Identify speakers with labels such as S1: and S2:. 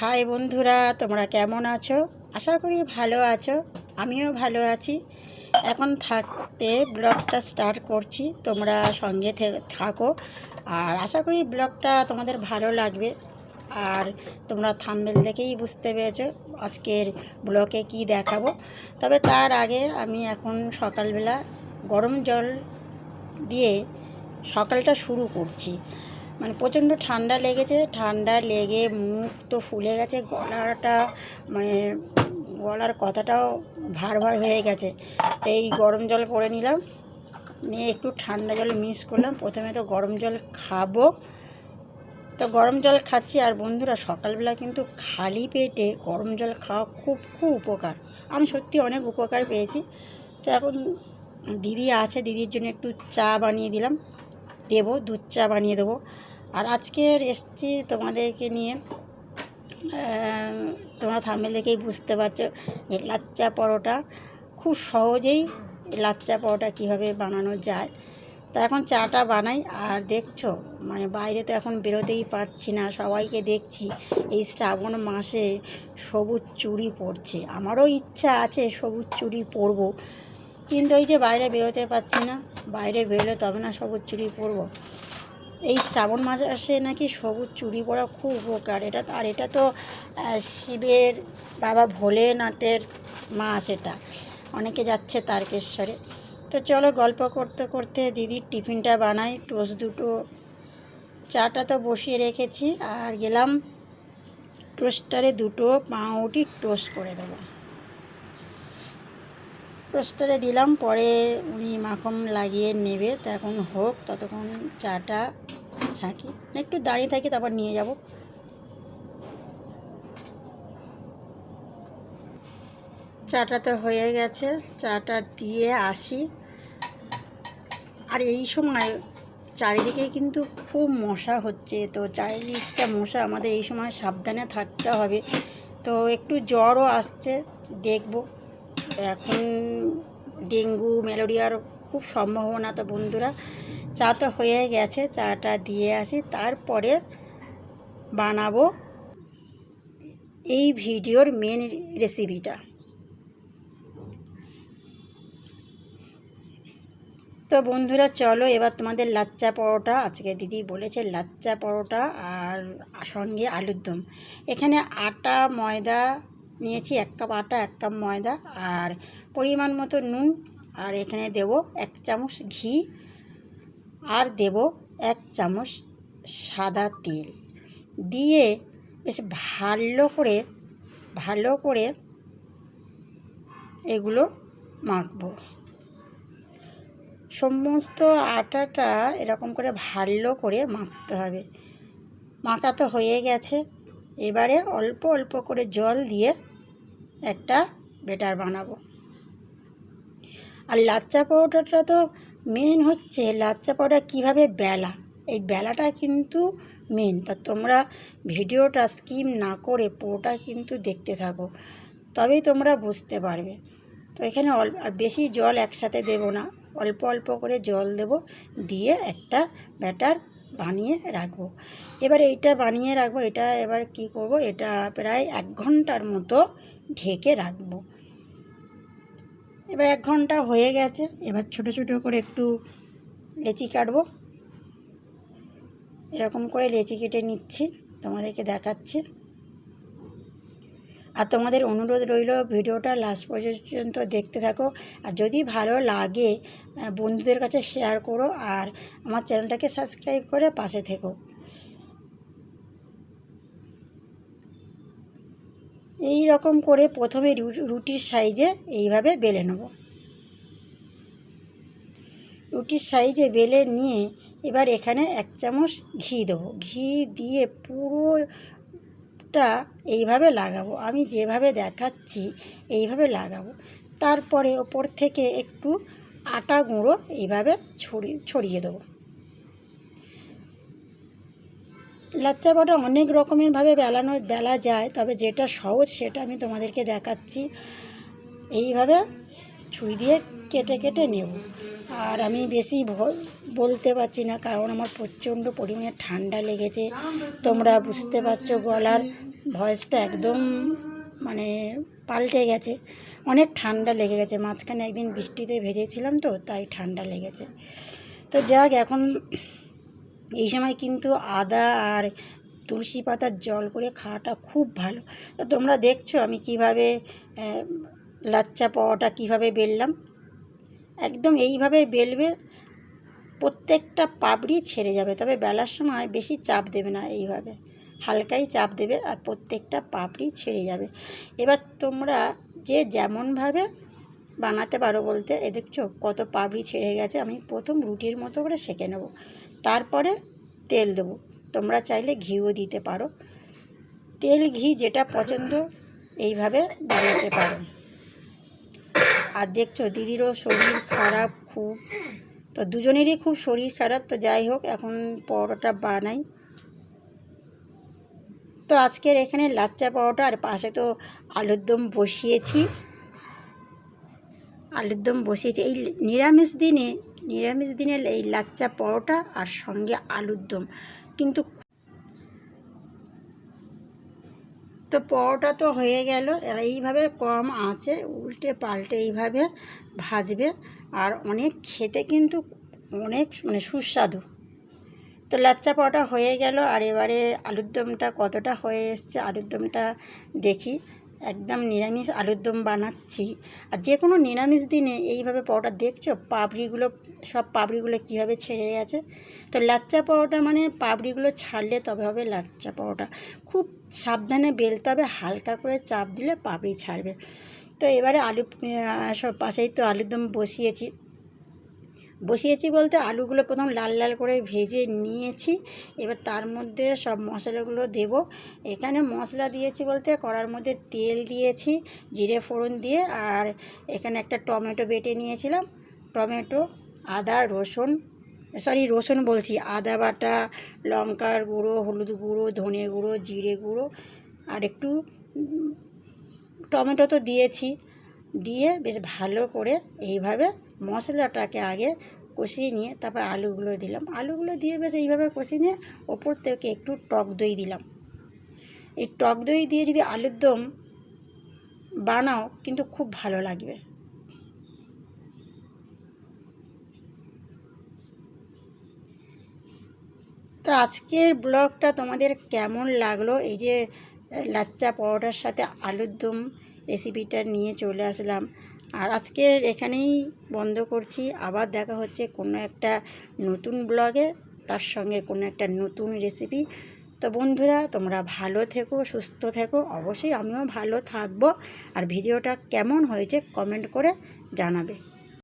S1: High বন্ধুরা, তোমরা কেমন আছো? আশা করি ভালো আছো, আমিও ভালো আছি। এখন থাকতে ব্লগটা স্টার্ট করছি, তোমরা সঙ্গে থাকো। আর আশা করি ব্লগটা তোমাদের ভালো লাগবে। আর তোমরা থাম্বেল দেখেই বুঝতে পেরেছ আজকের ব্লগে কি দেখাবো। তবে তার আগে আমি এখন সকালবেলা গরম জল দিয়ে সকালটা শুরু করছি। মানে প্রচণ্ড ঠান্ডা লেগেছে, ঠান্ডা লেগে মুখ তো ফুলে গেছে, গলাটা মানে গলার কথাটাও ভার ভার হয়ে গেছে। এই গরম জল করে নিলাম, নিয়ে একটু ঠান্ডা জল মিক্স করলাম। প্রথমে তো গরম জল খাব। তো গরম জল খাচ্ছি, আর বন্ধুরা সকালবেলা কিন্তু খালি পেটে গরম জল খাওয়া খুব খুব উপকার। আমি সত্যি অনেক উপকার পেয়েছি। তো এখন দিদি আছে, দিদির জন্য একটু চা বানিয়ে দিলাম। দেবো, দুধ চা বানিয়ে দেবো। আর আজকের এসছি তোমাদেরকে নিয়ে। তোমরা থামে দেখেই বুঝতে পারছ যে লাচ্চা পরোটা খুব সহজেই লাচ্চা পরোটা কীভাবে বানানো যায়। তা এখন চাটা বানাই আর দেখছ মানে বাইরে তো এখন বেরোতেই পারছি না, সবাইকে দেখছি এই শ্রাবণ মাসে সবুজ চুড়ি পরছে। আমারও ইচ্ছা আছে সবুজ চুড়ি পরবো, কিন্তু এই যে বাইরে বেরোতে পারছি না, বাইরে বেরোলে তবে না সবুজ চুড়ি পরবো। এই শ্রাবণ মাসে নাকি সবুজ চুরি পরা খুব উপকার। এটা আর এটা তো শিবের বাবা ভোলেনাথের মাস এটা অনেকে যাচ্ছে তারকেশ্বরে। তো চলো গল্প করতে করতে দিদির টিফিনটা বানাই। টোস্ট দুটো, চাটা তো বসিয়ে রেখেছি। আর গেলাম টোস্টারে দুটো পাউরুটি টোস্ট করে দেবো। টোস্টারে দিলাম, পরে উনি মাখন লাগিয়ে নেবে। তো এখন হোক, ততক্ষণ চাটা ছাঁকি একটু দাঁড়িয়ে থাকি, তারপর নিয়ে যাব। চাটা তো হয়ে গেছে, চাটা দিয়ে আসি। আর এই সময় চারিদিকে কিন্তু খুব মশা হচ্ছে, তো চারিদিকটা মশা, আমাদের এই সময় সাবধানে থাকতে হবে। তো একটু জ্বরও আসছে, দেখব। এখন ডেঙ্গু, ম্যালেরিয়ার খুব সম্ভাবনা তো বন্ধুরা। চা তো হয়ে গেছে, চাটা দিয়ে আসি, তারপরে বানাবো এই ভিডিওর মেন রেসিপিটা তো বন্ধুরা, চলো এবার তোমাদের লাচ্চা পরোটা, আজকে দিদি বলেছে লাচ্চা পরোটা আর সঙ্গে আলুর দম। এখানে আটা, ময়দা নিয়েছি, এক কাপ আটা, এক কাপ ময়দা আর পরিমাণ মতো নুন। আর এখানে দেব এক চামচ ঘি। আর দেব এক চামচ সাদা তেল। দিয়ে বেশ ভালো করে ভালো করে এগুলো মাখবো। সমস্ত আটাটা এরকম করে ভালো করে মাখতে হবে। মাখা তো হয়ে গেছে। এবারে অল্প অল্প করে জল দিয়ে একটা বেটার বানাবো। আর লাচ্চা পাউডারটা তো মেন হচ্ছে লাচ্চা পাউডার কীভাবে বেলা? এই বেলাটা কিন্তু মেন তা তোমরা ভিডিওটা স্কিম না করে পুরোটা কিন্তু দেখতে থাকো। তবেই তোমরা বুঝতে পারবে। তো এখানে অল্প আর বেশি জল একসাথে দেব না। অল্প অল্প করে জল দেব। দিয়ে একটা ব্যাটার বানিয়ে রাখব। এবার এইটা বানিয়ে রাখব। এটা এবার কি করব? এটা প্রায় এক ঘণ্টার মতো ঢেকে রাখব। এবার এক ঘণ্টা হয়ে গেছে, এবার ছোট ছোট করে একটু লেচি কাটবো। এরকম করে লেচি কেটে নিচ্ছি, তোমাদেরকে দেখাচ্ছি। আর তোমাদের অনুরোধ রইল ভিডিওটা লাস্ট পর্যন্ত দেখতে থাকো। আর যদি ভালো লাগে বন্ধুদের কাছে শেয়ার করো আর আমার চ্যানেলটাকে সাবস্ক্রাইব করে পাশে থেকো। এই রকম করে প্রথমে রুটির সাইজে এইভাবে বেলে নেব। রুটির সাইজে বেলে নিয়ে এবার এখানে এক চামচ ঘি দেবো। ঘি দিয়ে পুরোটা এইভাবে লাগাবো। আমি যেভাবে দেখাচ্ছি এইভাবে লাগাবো। তারপরে ওপর থেকে একটু আটা গুঁড়ো এইভাবে ছড়িয়ে ছড়িয়ে দেবো। লাচ্চা পাটা অনেক রকমেরভাবে বেলানো, বেলা যায়, তবে যেটা সহজ সেটা আমি তোমাদেরকে দেখাচ্ছি। এইভাবে ছুরি দিয়ে কেটে কেটে নেব। আর আমি বেশি বলতে পারছি না, কারণ আমার প্রচণ্ড পরিমাণে ঠান্ডা লেগেছে। তোমরা বুঝতে পারছ গলার ভয়েসটা একদম মানে পাল্টে গেছে। অনেক ঠান্ডা লেগে গেছে, মাঝখানে একদিন বৃষ্টিতে ভেজেছিলাম তো, তাই ঠান্ডা লেগেছে। তো যাক, এখন এই সময় কিন্তু আদা আর তুলসী পাতার জল করে খাওয়াটা খুব ভালো। তো তোমরা দেখছ আমি কীভাবে লাচ্চা পাওয়াটা কীভাবে বেললাম। একদম এইভাবে বেলবে, প্রত্যেকটা পাপড়ি ছেড়ে যাবে, তবে বেলার সময় বেশি চাপ দেবে না এইভাবে। হালকাই চাপ দেবে আর প্রত্যেকটা পাপড়ি ছেড়ে যাবে। এবার তোমরা যে যেমনভাবে বানাতে পারো বলতে, এ দেখছ কত পাপড়ি ছেড়ে গেছে, আমি প্রথম রুটির মতো করে সেঁকে নেব। তারপরে তেল দেবো। তোমরা চাইলে ঘিও দিতে পারো। তেল, ঘি যেটা পছন্দ, এইভাবে বানাতে পারো। আর দেখছ, দিদিরও শরীর খারাপ খুব। তো দুজনেরই খুব শরীর খারাপ, তো যাই হোক, এখন পরোটা বানাই। তো আজকের এখানে লাচ্চা পরোটা, আর পাশে তো আলুর দম বসিয়েছি। আলুর দম বসিয়েছি। এই নিরামিষ দিনে নিরামিষ দিনে এই লাচ্চা পরোটা আর সঙ্গে আলুর দম। কিন্তু তো পরোটা তো হয়ে গেল এবার এইভাবে কম আঁচে উল্টে পাল্টে এইভাবে ভাজবে। আর অনেক খেতে কিন্তু অনেক মানে সুস্বাদু। তো লাচ্চা পরোটা হয়ে গেল, আর এবারে আলুর দমটা কতটা হয়ে এসছে, আলুর দমটা দেখি। একদম নিরামিষ আলুর দম বানাচ্ছি। আর যে কোনো নিরামিষ দিনে এইভাবে পরোটা দেখছ? পাপড়িগুলো, সব পাপড়িগুলো কীভাবে ছেড়ে গেছে? তো লাচ্চা পরোটা মানে পাপড়িগুলো ছাড়লে তবে হবে লাচ্চা পরোটা। খুব সাবধানে বেলতে হবে, হালকা করে চাপ দিলে পাপড়ি ছাড়বে। তো এবারে আলু সব পাশেই তো আলুর দম বসিয়েছি। বসিয়েছি বলতে আলুগুলো প্রথম লাল লাল করে ভেজে নিয়েছি। এবার তার মধ্যে সব মশলাগুলো দেব। এখানে মশলা দিয়েছি বলতে কড়ার মধ্যে তেল দিয়েছি, জিরে ফোড়ন দিয়ে আর এখানে একটা টমেটো বেটে নিয়েছিলাম। টমেটো, আদা, রসুন, সরি রসুন বলছি, আদা বাটা, লঙ্কার গুঁড়ো, হলুদ গুঁড়ো, ধনে গুঁড়ো, জিরে গুঁড়ো আর একটু টমেটো তো দিয়েছি। দিয়ে বেশ ভালো করে এইভাবে মশলাটাকে আগে কষিয়ে নিয়ে তারপর আলুগুলো দিলাম। আলুগুলো দিয়ে বেশ এইভাবে কষিয়ে নিয়ে ওপর থেকে একটু টক দই দিলাম। এই টক দই দিয়ে যদি আলুর দম বানাও কিন্তু খুব ভালো লাগবে। তো আজকের ব্লগটা তোমাদের কেমন লাগল? এই যে লাচ্চা পরোটার সাথে আলুর দম রেসিপিটা নিয়ে চলে আসলাম। আর আজকের এখানেই বন্ধ করছি। আবার দেখা হচ্ছে কোনো একটা নতুন ব্লগে, তার সঙ্গে কোনো একটা নতুন রেসিপি তো বন্ধুরা, তোমরা ভালো থেকো, সুস্থ থেকো। অবশ্যই আমিও ভালো থাকব। আর ভিডিওটা কেমন হয়েছে কমেন্ট করে জানাবে।